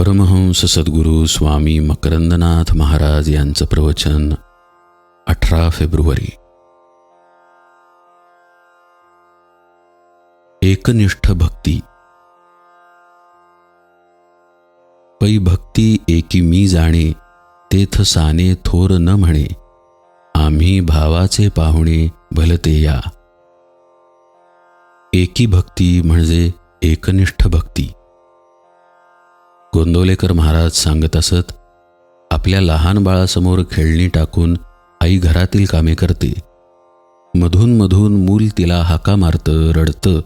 परमहंस सद्गुरू स्वामी मकरंदनाथ महाराज यांचं प्रवचन अठरा फेब्रुवारी. एकनिष्ठ भक्ती. पै भक्ती एकी मी जाणे तेथ साने थोर न म्हणे आम्ही भावाचे पाहुणे भलते या. एकी भक्ती म्हणजे एकनिष्ठ भक्ती. गोंदवलेकर महाराज सांगत असत आपल्या लहान बाळासमोर खेळणी टाकून आई घरातील कामे करते. मधून मधून मूल तिला हाका मारतं रडतं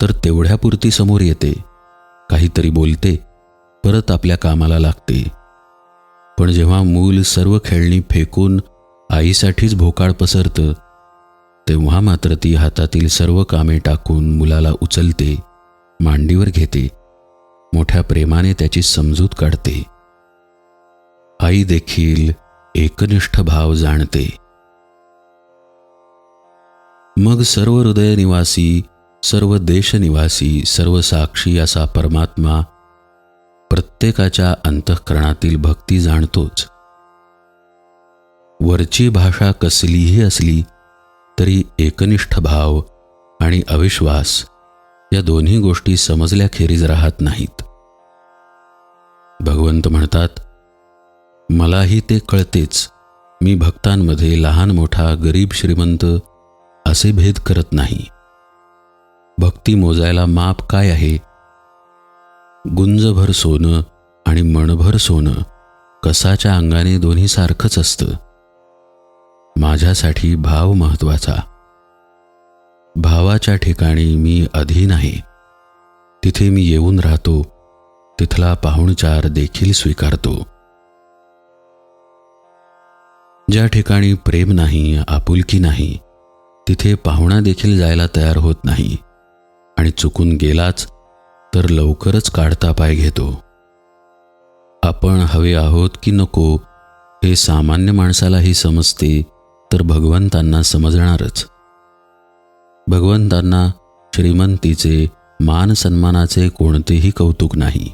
तर तेवढ्यापुरती समोर येते. काहीतरी बोलते परत आपल्या कामाला लागते. पण जेव्हा मूल सर्व खेळणी फेकून आईसाठीच भोकाळ पसरतं तेव्हा मात्र ती हातातील सर्व कामे टाकून मुलाला उचलते मांडीवर घेते. मोठ्या प्रेमाने त्याची समजूत काढते. आई देखील एकनिष्ठ भाव जाणते. मग सर्व हृदय निवासी सर्व देशनिवासी सर्व साक्षी असा परमात्मा प्रत्येकाच्या अंतःकरणातील भक्ती जाणतोच. वरची भाषा कसलीही असली तरी एकनिष्ठ भाव आणि अविश्वास या दोन्ही गोष्टी समजल्याखेरीज राहत नाहीत. भगवंत म्हणतात मलाही ते कळतेच मी भक्तांमध्ये लहान मोठा गरीब श्रीमंत असे भेद करत नाही. भक्ती मोजायला माप काय आहे? गुंजभर सोनं आणि मणभर सोनं कसाच्या अंगाने दोन्ही सारखंच असतं. माझ्यासाठी भाव महत्त्वाचा भावाच्या ठिकाणी मी अधीन आहे. तिथे मी येऊन राहतो. तिथला पाहुणचार देखील स्वीकारतो. ज्या ठिकाणी प्रेम नाही आपुलकी नाही तिथे पाहुणा देखील जायला तयार होत नाही. आणि चुकून गेलाच तर लवकरच काढता पाय घेतो. आपण हवे आहोत की नको हे सामान्य माणसालाही समजते तर भगवंतांना समजणारच. भगवंतांना श्रीमंतीचे मान सन्मानाचे कोणतेही कौतुक नाही.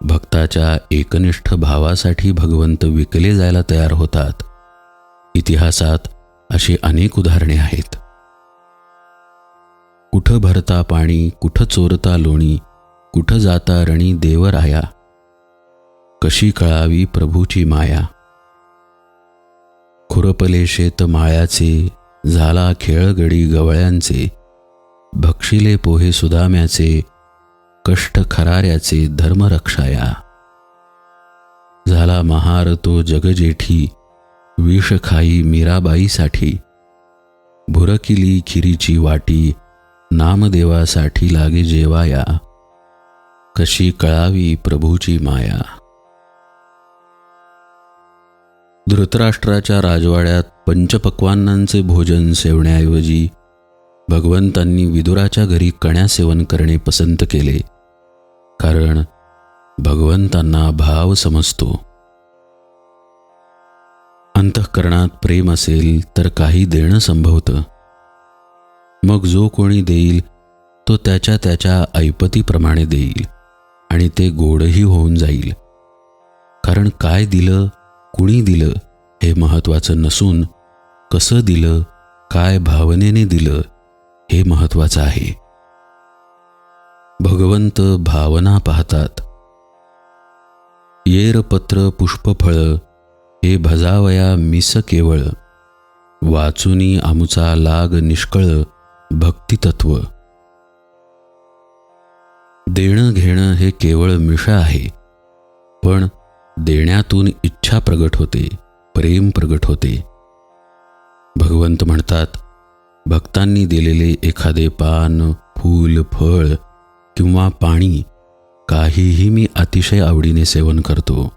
भक्ताच्या एकनिष्ठ भावासाठी भगवंत विकले जायला तयार होतात. इतिहासात अशी अनेक उदाहरणे आहेत. कुठं भरता पाणी कुठं चोरता लोणी कुठं जाता रणी देवराया? कशी कळावी प्रभूची माया? खुरपले शेत माळ्याचे झाला खेळगडी गवळ्यांचे भक्षिले पोहे सुदाम्याचे कष्ट खराऱ्याचे धर्मरक्षाया. झाला महार तो जगजेठी विषखाई मीराबाईसाठी. भुरकिली खिरीची वाटी नामदेवासाठी लागे जेवाया. कशी कळावी प्रभूची माया. धृतराष्ट्राच्या राजवाड्यात पंचपक्वानांचे भोजन सेवण्याऐवजी भगवंतांनी विदुराच्या घरी कण्या सेवन करणे पसंत केले. कारण भगवंतांना भाव समजतो. अंतःकरणात प्रेम असेल तर काही देणं संभवतं. मग जो कोणी देईल तो त्याच्या त्याच्या ऐपतीप्रमाणे देईल आणि ते गोडही होऊन जाईल. कारण काय दिलं कुणी दिलं हे महत्त्वाचं नसून कसं दिलं काय भावनेने दिलं हे महत्वाचं आहे. भगवंत भावना पाहतात. येरपत्र पुष्पफळ हे भजावया मिस केवळ. वाचुनी आमुचा लाग निष्कळ भक्तितत्व. देणं घेणं हे केवळ मिशा आहे पण देण्यातून इच्छा प्रगट होते प्रेम प्रगट होते. भगवंत म्हणतात भक्तांनी दिलेले एखादे पान फूल फळ किंवा पाणी काहीही मी अतिशय आवडीने सेवन करतो.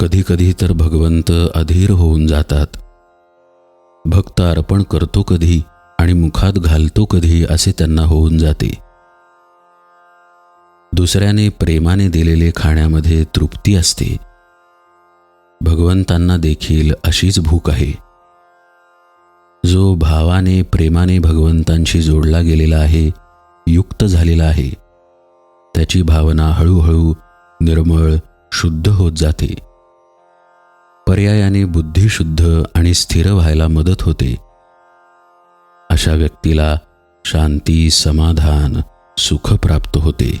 कधीकधी तर भगवंत अधीर होऊन जातात. भक्त अर्पण करतो कधी आणि मुखात घालतो कधी असे त्यांना होऊन जाते. दुसऱ्याने प्रेमाने दिलेले खाण्यामध्ये तृप्ती असते. भगवंतांना देखील अशीच भूक आहे. जो भावाने प्रेमाने भगवंतांशी जोडला गेलेला आहे युक्त झालेला आहे. त्याची भावना हळूहळू निर्मळ शुद्ध होत जाते. पर्यायाने बुद्धी शुद्ध आणि स्थिर व्हायला मदत होते. अशा व्यक्तीला शांती समाधान सुख प्राप्त होते.